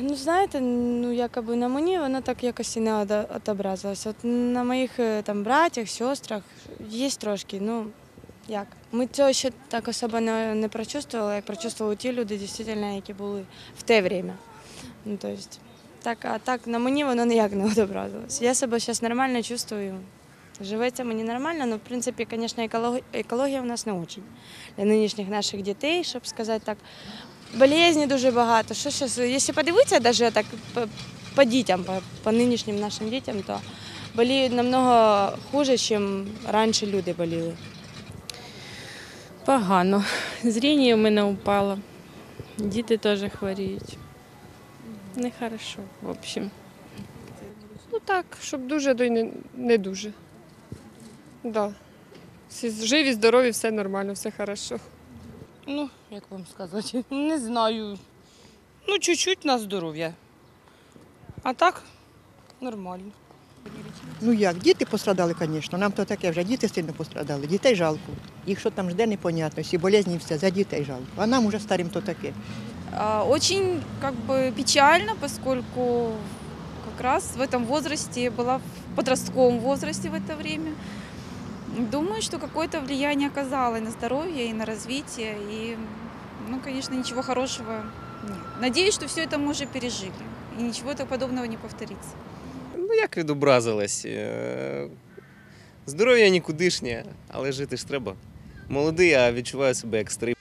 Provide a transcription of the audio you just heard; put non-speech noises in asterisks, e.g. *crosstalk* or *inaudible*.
Ну, знаєте, ну якоби на мені воно так якось і не ода- От на моїх е, там братях, сестрах є трошки, ну як. Ми цього ще так особо не, не прочувствували, як прочувствували ті люди, дійсно, які були в те время. Ну, то так, а так на мені воно ніяк не отобразилось. Я себе зараз нормально чувствую. Живеться мені нормально, але в принципі, звісно, екологія в нас не дуже для нинішніх наших дітей, щоб сказати так. Болезні дуже багато. Що щас, якщо подивитися навіть так по, по дітям, по, по нинішнім нашим дітям, то боліють намного хуже, ніж раніше люди боліли. Погано. Зріння в мене упало. Діти теж хворіють. Нехорошо, в общем. Ну так, щоб дуже, то й не, не дуже. Да. Всі живі, здорові, все нормально, все хорошо. Ну, як вам сказати, *laughs* не знаю. Ну, чуть-чуть на здоров'я. А так нормально. Ну як, діти пострадали, звісно. Нам то таке вже діти сильно пострадали. Дітей жалко. Їх що там жде, непонятно. Всі болезні, все, за дітей жалко. А нам уже старим то таке. А, Очень как бы печально, поскольку как раз в этом возрасте, была в подростковом возрасте в это время. Думаю, что какое-то влияние оказало и на здоровье, и на развитие. И, ну, конечно, ничего хорошего нет. Надеюсь, что все это мы уже пережили. И ничего подобного не повторится. Ну, як відобразилась. Е, Здоров'я нікудишнє, але жити ж треба. Молодий, а відчуваю себе як старий